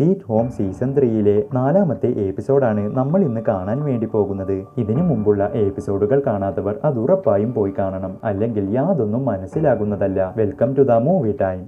Seat home season ത്രീയിലെ നാലാമത്തെ എപ്പിസോഡാണ് നമ്മൾ ഇന്ന് കാണാൻ വേണ്ടി പോകുന്നത്. ഇതിനു മുമ്പുള്ള എപ്പിസോഡുകൾ കാണാത്തവർ അത് ഉറപ്പായും പോയി കാണണം. അല്ലെങ്കിൽ യാതൊന്നും മനസ്സിലാകുന്നതല്ല. Welcome to the movie time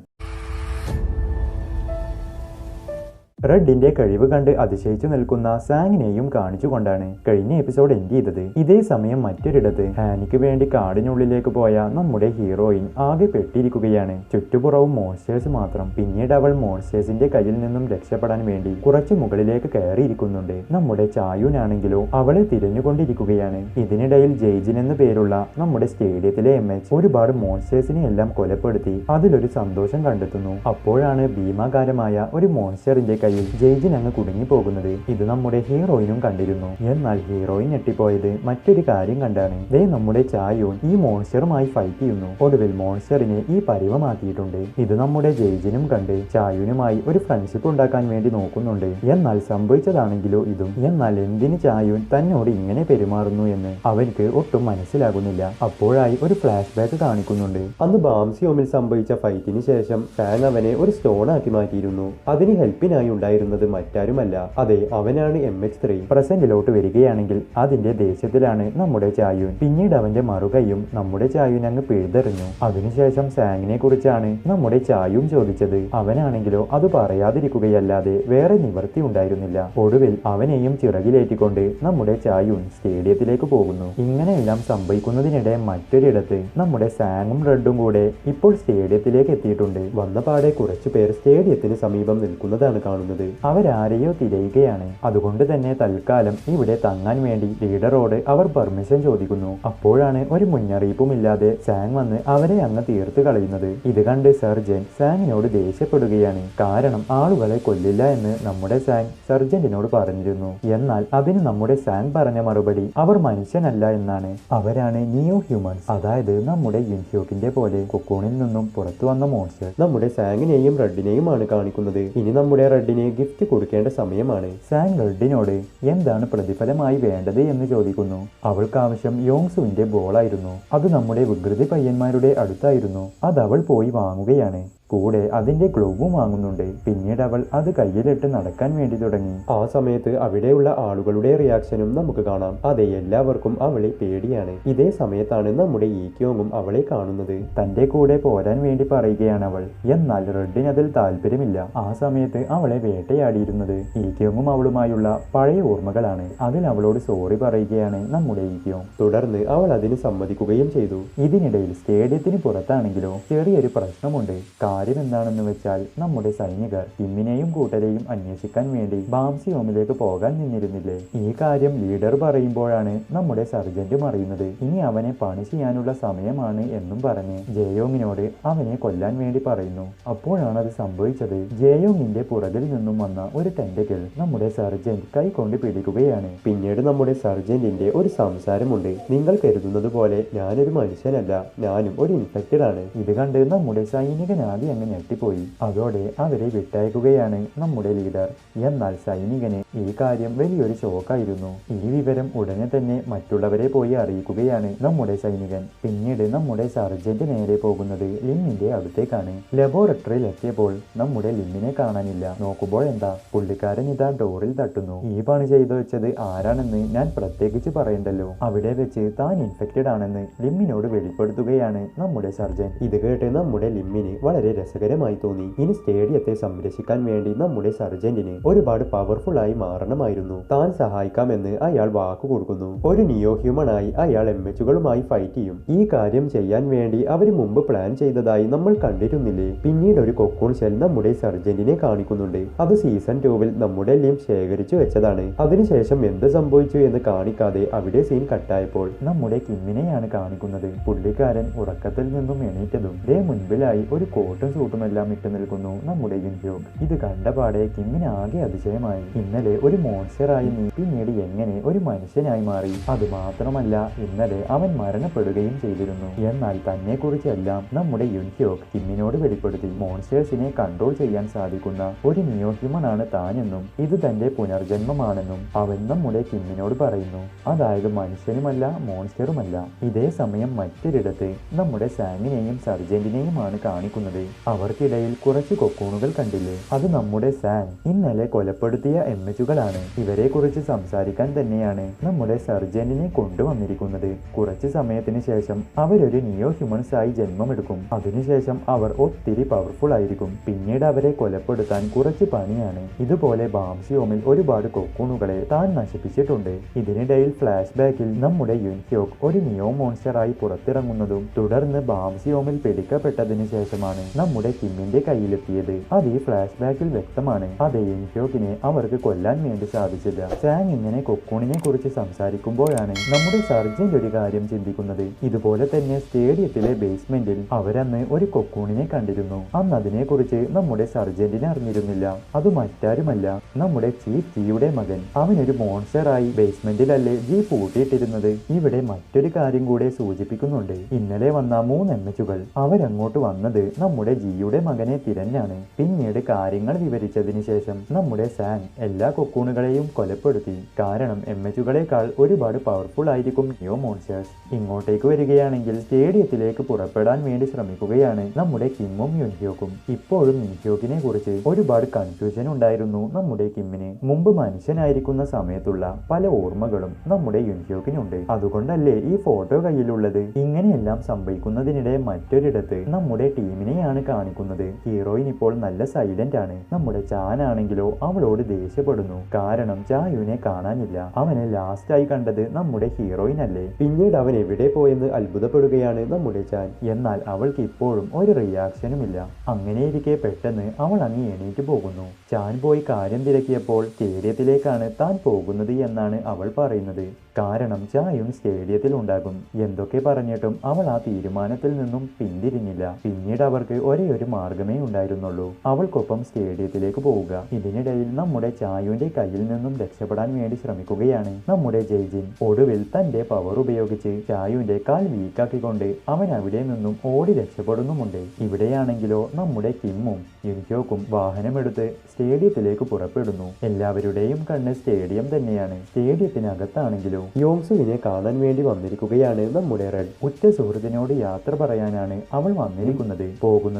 റെഡിന്റെ കഴിവ് കണ്ട് അതിശയിച്ചു നിൽക്കുന്ന സാങ്ങിനെയും കാണിച്ചുകൊണ്ടാണ് കഴിഞ്ഞ എപ്പിസോഡ് എൻഡ് ചെയ്തത്. ഇതേ സമയം മറ്റൊരിടത്ത് ഹാനിക്ക് വേണ്ടി കാടിനുള്ളിലേക്ക് പോയ നമ്മുടെ ഹീറോയിൻ ആകെ പെട്ടിരിക്കുകയാണ്. ചുറ്റുപുറവും മോൺസ്റ്റേഴ്സ് മാത്രം. പിന്നീട് അവൾ മോൺസ്റ്റേഴ്സിന്റെ കയ്യിൽ നിന്നും രക്ഷപ്പെടാൻ വേണ്ടി കുറച്ച് മുകളിലേക്ക് കയറിയിരിക്കുന്നുണ്ട്. നമ്മുടെ ചായുനാണെങ്കിലോ അവളെ തിരഞ്ഞുകൊണ്ടിരിക്കുകയാണ്. ഇതിനിടയിൽ ജെയ്ജിൻ എന്ന പേരുള്ള നമ്മുടെ സ്റ്റേഡിയത്തിലെ എം എച്ച് ഒരുപാട് മോൺസ്റ്റേഴ്സിനെ എല്ലാം കൊലപ്പെടുത്തി അതിലൊരു സന്തോഷം കണ്ടെത്തുന്നു. അപ്പോഴാണ് ഭീമാകാരമായ ഒരു മോൺസ്റ്ററിന്റെ കയ്യിൽ ജെയ്ജിൻ അങ്ങ് കുടുങ്ങി പോകുന്നത് ഇത് നമ്മുടെ ഹീറോയിനും കണ്ടിരുന്നു. എന്നാൽ ഹീറോയിൻ ഞെട്ടിപ്പോയത് മറ്റൊരു കാര്യം കണ്ടാണ്. ദേ നമ്മുടെ ചായോൻ ഈ മോൺസ്റ്ററുമായി ഫൈറ്റ് ചെയ്യുന്നു. ഒടുവിൽ മോൺസ്റ്ററിനെ ഈ പരിവമാക്കിയിട്ടുണ്ട്. ഇത് നമ്മുടെ ജെയ്ജിനും കണ്ട് ചായുനുമായി ഒരു ഫ്രണ്ട്ഷിപ്പ് ഉണ്ടാക്കാൻ വേണ്ടി നോക്കുന്നുണ്ട്. എന്നാൽ സംഭവിച്ചതാണെങ്കിലോ ഇതും? എന്നാൽ എന്തിന് ചായുൻ തന്നോട് ഇങ്ങനെ പെരുമാറുന്നു എന്ന് അവർക്ക് ഒട്ടും മനസ്സിലാകുന്നില്ല. അപ്പോഴായി ഒരു ഫ്ലാഷ് ബാക്ക് കാണിക്കുന്നുണ്ട്. അന്ന് ബാംസിയോമിൽ സംഭവിച്ച ഫൈറ്റിന് ശേഷം ടാങ് അവനെ ഒരു സ്റ്റോൺ ആക്കി മാറ്റിയിരുന്നു. അതിന് ഹെൽപ്പിനായി ഉണ്ടായിരുന്നത് മറ്റാരുമല്ല. അതെ അവനാണ് എം എച്ച് ത്രീ പ്രസന്റിലോട്ട് വരികയാണെങ്കിൽ അതിന്റെ ദേഷ്യത്തിലാണ് നമ്മുടെ ചായുൻ. പിന്നീട് അവന്റെ മറുകയും നമ്മുടെ ചായൂൻ അങ്ങ് പിഴുതെറിഞ്ഞു. അതിനുശേഷം സാങ്ങിനെ കുറിച്ചാണ് നമ്മുടെ ചായും ചോദിച്ചത്. അവനാണെങ്കിലോ അത് പറയാതിരിക്കുകയല്ലാതെ വേറെ നിവർത്തി ഉണ്ടായിരുന്നില്ല. ഒടുവിൽ അവനെയും ചിറകിലേറ്റിക്കൊണ്ട് നമ്മുടെ ചായുൻ സ്റ്റേഡിയത്തിലേക്ക് പോകുന്നു. ഇങ്ങനെയെല്ലാം സംഭവിക്കുന്നതിനിടെ മറ്റൊരിടത്ത് നമ്മുടെ സാങ്ങും റെഡും കൂടെ ഇപ്പോൾ സ്റ്റേഡിയത്തിലേക്ക് എത്തിയിട്ടുണ്ട്. വന്നപാടെ കുറച്ചു പേർ സ്റ്റേഡിയത്തിന് സമീപം നിൽക്കുന്നതാണ് കാണുന്നത്. അവരാരെയോ തിരയുകയാണ്. അതുകൊണ്ട് തന്നെ തൽക്കാലം ഇവിടെ തങ്ങാൻ വേണ്ടി ലീഡറോട് അവർ പെർമിഷൻ ചോദിക്കുന്നു. അപ്പോഴാണ് ഒരു മുന്നറിയിപ്പുമില്ലാതെ സാങ് വന്ന് അവരെ അങ്ങ് തീർത്ത് കളയുന്നത്. ഇത് കണ്ട് സർജൻ സാങ്ങിനോട് ദേഷ്യപ്പെടുകയാണ്. കാരണം ആളുകളെ കൊല്ലില്ല എന്ന് നമ്മുടെ സാങ് സർജന്റിനോട് പറഞ്ഞിരുന്നു. എന്നാൽ അതിന് നമ്മുടെ സാങ് പറഞ്ഞ മറുപടി അവർ മനുഷ്യനല്ല എന്നാണ്. അവരാണ് നിയോ ഹ്യൂമൻസ് അതായത് നമ്മുടെ യുൻഹ്യോക്കിന്റെ പോലെ കൊക്കൂണിൽ നിന്നും പുറത്തു വന്ന മോൺസ്റ്റർ നമ്മുടെ സാങ്ങിനെയും റെഡിനെയുമാണ് കാണിക്കുന്നത്. ഇനി നമ്മുടെ റെഡിന് ഗിഫ്റ്റ് കൊടുക്കേണ്ട സമയമാണ്. സാങ് റെഡിനോട് എന്താണ് പ്രതിഫലമായി വേണ്ടത് എന്ന് ചോദിക്കുന്നു. അവൾക്ക് ആവശ്യം യോങ്സുവിന്റെ ബോളായിരുന്നു. അത് നമ്മുടെ വികൃതി പയ്യന്മാരുടെ അടുത്തായിരുന്നു. അത് അവൾ പോയി വാങ്ങുകയാണ്. കൂടെ അതിന്റെ ഗ്ലോവും വാങ്ങുന്നുണ്ട്. പിന്നീട് അവൾ അത് കയ്യിലിട്ട് നടക്കാൻ വേണ്ടി തുടങ്ങി. ആ സമയത്ത് അവിടെയുള്ള ആളുകളുടെ റിയാക്ഷനും നമുക്ക് കാണാം. അതെ എല്ലാവർക്കും അവളെ പേടിയാണ്. ഇതേ സമയത്താണ് നമ്മുടെ ഈക്യോങ്ങും അവളെ കാണുന്നത്. തന്റെ കൂടെ പോരാൻ വേണ്ടി പറയുകയാണ് അവൾ. എന്നാൽ റെഡിന് അതിൽ താല്പര്യമില്ല. ആ സമയത്ത് അവളെ വേട്ടയാടിയിരുന്നത് ഈക്യോങ്ങും അവളുമായുള്ള പഴയ ഓർമ്മകളാണ്. അതിൽ അവളോട് സോറി പറയുകയാണ് നമ്മുടെ ഈക്യോങ് തുടർന്ന് അവൾ അതിന് സമ്മതിക്കുകയും ചെയ്തു. ഇതിനിടയിൽ സ്റ്റേഡിയത്തിന് പുറത്താണെങ്കിലോ ചെറിയൊരു പ്രശ്നമുണ്ട്. കാര്യം എന്താണെന്ന് വെച്ചാൽ നമ്മുടെ സൈനികർ ടിമ്മിനെയും കൂട്ടരെയും അന്വേഷിക്കാൻ വേണ്ടി ബാംസി ഹോമിലേക്ക് പോകാൻ നിന്നിരുന്നില്ലേ? ഈ കാര്യം ലീഡർ പറയുമ്പോഴാണ് നമ്മുടെ സർജന്റ് അറിയുന്നത് ഇനി അവനെ പണി ചെയ്യാനുള്ള സമയമാണ് എന്നും പറഞ്ഞ് ജയോങ്ങിനോട് അവനെ കൊല്ലാൻ വേണ്ടി പറയുന്നു. അപ്പോഴാണ് അത് സംഭവിച്ചത്. ജയോങ്ങിന്റെ പുറകിൽ നിന്നും വന്ന ഒരു ടെൻഡകൾ നമ്മുടെ സർജന്റ് കൈകൊണ്ട് പിടിക്കുകയാണ്. പിന്നീട് നമ്മുടെ സർജന്റിന്റെ ഒരു സംസാരമുണ്ട്. നിങ്ങൾ കരുതുന്നത് പോലെ ഞാനൊരു മനുഷ്യനല്ല. ഞാനും ഒരു ഇൻഫെക്റ്റഡ് ആണ്. ഇത് കണ്ട് നമ്മുടെ സൈനികനാകെ അങ്ങ് ഞെട്ടിപ്പോയി. അതോടെ അവരെ വിട്ടയക്കുകയാണ് നമ്മുടെ ലീഡർ. എന്നാൽ സൈനികന് ഈ കാര്യം വലിയൊരു ഷോക്കായിരുന്നു. ഈ വിവരം ഉടനെ തന്നെ മറ്റുള്ളവരെ പോയി അറിയിക്കുകയാണ് നമ്മുടെ സൈനികൻ. പിന്നീട് നമ്മുടെ സർജന്റ് നേരെ പോകുന്നത് ലിമ്മിന്റെ അടുത്തേക്കാണ്. ലബോറട്ടറിയിൽ എത്തിയപ്പോൾ നമ്മുടെ ലിമ്മിനെ കാണാനില്ല. നോക്കുമ്പോൾ എന്താ? പുള്ളിക്കാരൻ ഇതാ ഡോറിൽ തട്ടുന്നു. ഈ പണി ചെയ്തു വെച്ചത് ആരാണെന്ന് ഞാൻ പ്രത്യേകിച്ച് പറയണ്ടല്ലോ. അവിടെ വെച്ച് താൻ ഇൻഫെക്റ്റഡ് ആണെന്ന് ലിമ്മിനോട് വെളിപ്പെടുത്തുകയാണ് നമ്മുടെ സർജൻ. ഇത് കേട്ട് നമ്മുടെ ലിമ്മിന് വളരെ രസകരമായി തോന്നി. ഇനി സ്റ്റേഡിയത്തെ സംരക്ഷിക്കാൻ വേണ്ടി നമ്മുടെ സർജന്റിന് ഒരുപാട് പവർഫുൾ ആയി മാറണമായിരുന്നു. താൻ സഹായിക്കാമെന്ന് അയാൾ വാക്കു കൊടുക്കുന്നു. ഒരു നിയോ ഹ്യൂമൺ ആയി അയാൾ എം എച്ചുകളുമായി ഫൈറ്റ് ചെയ്യും. ഈ കാര്യം ചെയ്യാൻ വേണ്ടി അവർ മുമ്പ് പ്ലാൻ ചെയ്തതായി നമ്മൾ കണ്ടിരുന്നില്ലേ? പിന്നീട് ഒരു കൊക്കൂൺ ഷെൽ നമ്മുടെ സർജന്റിനെ കാണിക്കുന്നുണ്ട്. അത് സീസൺ ടൂവിൽ നമ്മുടെ ലിം ശേഖരിച്ചു വെച്ചതാണ്. അതിനുശേഷം എന്ത് സംഭവിച്ചു എന്ന് കാണിക്കാതെ അവിടെ സീൻ കട്ടായപ്പോൾ നമ്മുടെ കിമ്മിനെയാണ് കാണിക്കുന്നത്. പുള്ളിക്കാരൻ ഉറക്കത്തിൽ നിന്നും എണീറ്റതും ദേ മുൻപിലായി ഒരു കോട്ടും സൂട്ടുമെല്ലാം ഇട്ട് നിൽക്കുന്നു. നമ്മുടെ യുൻഹ്യോഗ് ഇത് കണ്ടപാടെ കിമ്മിന് ആകെ അതിശയമായി. ഇന്നലെ ഒരു മോൺസ്റ്ററായി നീ പിന്നീട് എങ്ങനെ ഒരു മനുഷ്യനായി മാറി? അത് മാത്രമല്ല ഇന്നലെ അവൻ മരണപ്പെടുകയും ചെയ്തിരുന്നു. എന്നാൽ തന്നെ കുറിച്ചെല്ലാം നമ്മുടെ യുൻഹ്യോക് കിമ്മിനോട് വെളിപ്പെടുത്തി. മോൺസ്റ്റേഴ്സിനെ കൺട്രോൾ ചെയ്യാൻ സാധിക്കുന്ന ഒരു നിയോ ഹ്യൂമൻ ആണ് താനെന്നും ഇത് തന്റെ പുനർജന്മമാണെന്നും അവൻ നമ്മുടെ കിമ്മിനോട് പറയുന്നു. അതായത് മനുഷ്യനുമല്ല മോൺസ്റ്ററുമല്ല. ഇതേ സമയം മറ്റൊരിടത്ത് നമ്മുടെ സാങ്ങിനെയും സർജന്റിനെയുമാണ് കാണിക്കുന്നത്. അവർക്കിടയിൽ കുറച്ച് കൊക്കൂണുകൾ കണ്ടില്ലേ? അത് നമ്മുടെ സാൻ. ഇന്നലെ കൊലപ്പെടുത്തിയ എമ്മച്ചുകളാണ് ഇവരെ കുറിച്ച് സംസാരിക്കാൻ തന്നെയാണ് നമ്മുടെ സർജനിനെ കൊണ്ടുവന്നിരിക്കുന്നത്. കുറച്ച് സമയത്തിന് ശേഷം അവരൊരു നിയോ ഹ്യൂമൻസ് ആയി ജന്മമെടുക്കും. അതിനുശേഷം അവർ ഒത്തിരി പവർഫുൾ ആയിരിക്കും. പിന്നീട് അവരെ കൊലപ്പെടുത്താൻ കുറച്ച് പണിയാണ്. ഇതുപോലെ ബാംസിയോമിൽ ഒരുപാട് കൊക്കൂണുകളെ താൻ നശിപ്പിച്ചിട്ടുണ്ട്. ഇതിനിടയിൽ ഫ്ലാഷ് ബാക്കിൽ നമ്മുടെ യുൻഹ്യോക് ഒരു നിയോ മോൺസ്റ്ററായി പുറത്തിറങ്ങുന്നതും തുടർന്ന് ബാംസിയോമിൽ പിടിക്കപ്പെട്ടതിനു ശേഷമാണ് നമ്മുടെ കിമ്മിന്റെ കയ്യിലെത്തിയത്. അത് ഈ ഫ്ലാഷ് ബാക്കിൽ വ്യക്തമാണ്. അത് എൻഷോക്കിനെ അവർക്ക് കൊല്ലാൻ വേണ്ടി സാധിച്ചില്ല. സാങ് ഇങ്ങനെ കൊക്കൂണിനെ കുറിച്ച് സംസാരിക്കുമ്പോഴാണ് നമ്മുടെ സർജന്റ് ഒരു കാര്യം ചിന്തിക്കുന്നത്. ഇതുപോലെ തന്നെ സ്റ്റേഡിയത്തിലെ ബേസ്മെന്റിൽ അവരന്ന് ഒരു കൊക്കൂണിനെ കണ്ടിരുന്നു. അന്ന് അതിനെ കുറിച്ച് നമ്മുടെ സർജന്റിനെ അറിഞ്ഞിരുന്നില്ല. അത് മറ്റാരുമല്ല നമ്മുടെ ചീഫ് ജിയുടെ മകൻ. അവനൊരു മോൺസ്റ്റർ ആയി ബേസ്മെന്റിലല്ലേ ജി പൂട്ടിയിട്ടിരുന്നത്? ഇവിടെ മറ്റൊരു കാര്യം കൂടെ സൂചിപ്പിക്കുന്നുണ്ട്. ഇന്നലെ വന്ന മൂന്ന് എം എച്ചുകൾ അവരങ്ങോട്ട് വന്നത് നമ്മുടെ ജിയുടെ മകനെ തിരഞ്ഞാണ് പിന്നീട് കാര്യങ്ങൾ വിവരിച്ചതിന് ശേഷം നമ്മുടെ സാങ് എല്ലാ കൊക്കൂണുകളെയും കൊലപ്പെടുത്തി. കാരണം എം എച്ചുകളെക്കാൾ ഒരുപാട് പവർഫുൾ ആയിരിക്കും നിയോ മോൺസ്റ്റേഴ്സ് ഇങ്ങോട്ടേക്ക് വരികയാണെങ്കിൽ സ്റ്റേഡിയത്തിലേക്ക് പുറപ്പെടാൻ വേണ്ടി ശ്രമിക്കുകയാണ് നമ്മുടെ കിമ്മും യുൻഹ്യോക്കും. ഇപ്പോഴും യുൻഹ്യോക്കിനെ കുറിച്ച് ഒരുപാട് കൺഫ്യൂഷൻ ഉണ്ടായിരുന്നു നമ്മുടെ കിമ്മിന്. മുമ്പ് മനുഷ്യനായിരിക്കുന്ന സമയത്തുള്ള പല ഓർമ്മകളും നമ്മുടെ യുൻഹ്യോക്കിനുണ്ട്. അതുകൊണ്ടല്ലേ ഈ ഫോട്ടോ കയ്യിലുള്ളത്? ഇങ്ങനെയെല്ലാം സംഭവിക്കുന്നതിനിടെ മറ്റൊരിടത്ത് നമ്മുടെ ടീമിനെയാണ് കാണിക്കുന്നത്? ഹീറോയിൻ ഇപ്പോൾ നല്ല സൈലന്റ് ആണ്. നമ്മുടെ ചാൻ ആണെങ്കിലോ അവളോട് ദേഷ്യപ്പെടുന്നു. കാരണം ചായുവിനെ കാണാനില്ല. അവനെ ലാസ്റ്റ് ആയി കണ്ടത് നമ്മുടെ ഹീറോയിൻ അല്ലേ? പിന്നീട് അവൻ എവിടെ പോയെന്ന് അത്ഭുതപ്പെടുകയാണ് നമ്മുടെ ചാൻ. എന്നാൽ അവൾക്ക് ഇപ്പോഴും ഒരു റിയാക്ഷനും ഇല്ല. അങ്ങനെയിരിക്കെ പെട്ടെന്ന് അവൾ അങ്ങ് എണീറ്റ് പോകുന്നു. ചാൻ പോയി കാര്യം തിരക്കിയപ്പോൾ സ്റ്റേഡിയത്തിലേക്കാണ് താൻ പോകുന്നത് എന്നാണ് അവൾ പറയുന്നത്. കാരണം ചായും സ്റ്റേഡിയത്തിൽ ഉണ്ടാകും. എന്തൊക്കെ പറഞ്ഞിട്ടും അവൾ ആ തീരുമാനത്തിൽ നിന്നും പിന്തിരിഞ്ഞില്ല. പിന്നീട് അവർക്ക് ഒരേ ഒരു മാർഗമേ ഉണ്ടായിരുന്നുള്ളൂ. അവൾക്കൊപ്പം സ്റ്റേഡിയത്തിലേക്ക് പോവുക. ഇതിനിടയിൽ നമ്മുടെ ചായുവിന്റെ കയ്യിൽ നിന്നും രക്ഷപ്പെടാൻ വേണ്ടി ശ്രമിക്കുകയാണ്. നമ്മുടെ ജയ്ജിൻ ഒടുവിൽ തന്റെ പവർ ഉപയോഗിച്ച് ചായുവിന്റെ കാൽ വീക്കാക്കിക്കൊണ്ട് അവൻ അവിടെ നിന്നും ഓടി രക്ഷപ്പെടുന്നുമുണ്ട്. ഇവിടെയാണെങ്കിലോ നമ്മുടെ കിമ്മും യുൻഹ്യോക്കും വാഹനമെടുത്ത് സ്റ്റേഡിയത്തിലേക്ക് പുറപ്പെടുന്നു. എല്ലാവരുടെയും കണ്ണ് സ്റ്റേഡിയം തന്നെയാണ്. സ്റ്റേഡിയത്തിനകത്താണെങ്കിലോ യോങ്സുവിനെ കാണാൻ വേണ്ടി വന്നിരിക്കുകയാണ് നമ്മുടെ റെഡ്. ഉറ്റ സുഹൃത്തിനോട് യാത്ര പറയാനാണ് അവൾ വന്നിരിക്കുന്നത്.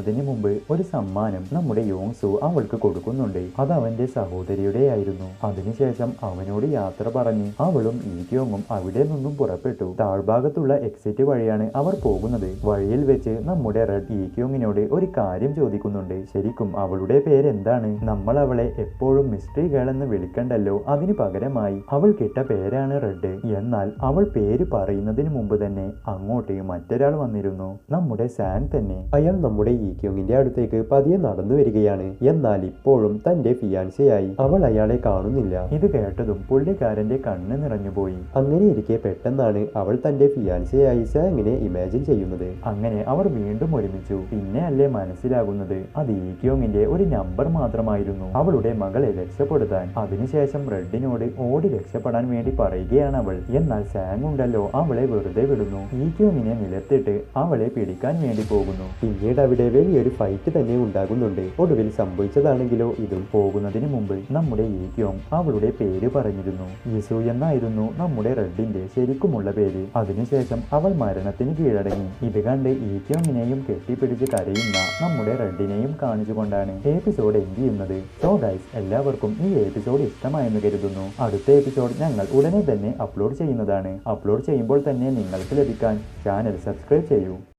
പോകുന്നതിന് മുമ്പ് ഒരു സമ്മാനം നമ്മുടെ യോങ്സു അവൾക്ക് കൊടുക്കുന്നുണ്ട്. അത് അവന്റെ സഹോദരിയുടെ ആയിരുന്നു അതിനുശേഷം അവനോട് യാത്ര പറഞ്ഞ് അവളും ഈക്യോങ്ങും അവിടെ നിന്നും പുറപ്പെട്ടു. താഴ്ഭാഗത്തുള്ള എക്സിറ്റ് വഴിയാണ് അവർ പോകുന്നത്. വഴിയിൽ വെച്ച് നമ്മുടെ റെഡ് ഈക്യോങ്ങിനോട് ഒരു കാര്യം ചോദിക്കുന്നുണ്ട്. ശരിക്കും അവളുടെ പേരെന്താണ്? നമ്മൾ അവളെ എപ്പോഴും മിസ്റ്ററി ഗേൾ എന്ന് വിളിക്കണ്ടല്ലോ. അതിന് പകരമായി അവൾ കിട്ട പേരാണ് റെഡ്. എന്നാൽ അവൾ പേര് പറയുന്നതിന് മുമ്പ് തന്നെ അങ്ങോട്ട് മറ്റൊരാൾ വന്നിരുന്നു. നമ്മുടെ സാൻ തന്നെ. അയാൾ നമ്മുടെ ഈക്യോങ്ങിന്റെ അടുത്തേക്ക് പതിയെ നടന്നു വരികയാണ്. എന്നാൽ ഇപ്പോഴും തന്റെ ഫിയാൻസയായി അവൾ അയാളെ കാണുന്നില്ല. ഇത് കേട്ടതും പുള്ളിക്കാരന്റെ കണ്ണ് നിറഞ്ഞുപോയി. അങ്ങനെ ഇരിക്കെ പെട്ടെന്നാണ് അവൾ തന്റെ ഫിയാൻസയായി സാങ്ങിനെ ഇമാജിൻ ചെയ്യുന്നത്. അങ്ങനെ അവർ വീണ്ടും ഒരുമിച്ചു. പിന്നെ അല്ലേ മനസ്സിലാകുന്നത്? അത് ഈക്യോങ്ങിന്റെ ഒരു നമ്പർ മാത്രമായിരുന്നു. അവളുടെ മകളെ രക്ഷപ്പെടുത്താൻ അതിനുശേഷം റെഡിനോട് ഓടി രക്ഷപ്പെടാൻ വേണ്ടി പറയുകയാണ് അവൾ. എന്നാൽ സാങ് ഉണ്ടല്ലോ അവളെ വെറുതെ വിടുന്നു. ഈക്യോങ്ങിനെ നിലത്തിട്ട് അവളെ പിടിക്കാൻ വേണ്ടി പോകുന്നു. പിന്നീട് അവിടെ വലിയൊരു ഫൈറ്റ് തന്നെ ഉണ്ടാകുന്നുണ്ട്. ഒടുവിൽ സംഭവിച്ചതാണെങ്കിലോ ഇതും പോകുന്നതിന് മുമ്പ് നമ്മുടെ ഈക്യോങ് അവളുടെ പേര് പറഞ്ഞിരുന്നു. യിസു എന്നായിരുന്നു നമ്മുടെ റെഡിന്റെ ശരിക്കുമുള്ള പേര്. അതിനുശേഷം അവൾ മരണത്തിന് കീഴടങ്ങി. ഇത് കണ്ട് ഈക്യോങ്ങിനെയും കെട്ടിപ്പിടിച്ച് കരയുന്ന നമ്മുടെ റെഡിനെയും കാണിച്ചുകൊണ്ടാണ് എപ്പിസോഡ് എൻഡ് ചെയ്യുന്നത്. സോ ഗൈസ് എല്ലാവർക്കും ഈ എപ്പിസോഡ് ഇഷ്ടമായെന്ന് കരുതുന്നു. അടുത്ത എപ്പിസോഡ് ഞങ്ങൾ ഉടനെ തന്നെ അപ്ലോഡ് ചെയ്യുന്നതാണ്. അപ്ലോഡ് ചെയ്യുമ്പോൾ തന്നെ നിങ്ങൾക്ക് ലഭിക്കാൻ ചാനൽ സബ്സ്ക്രൈബ് ചെയ്യൂ.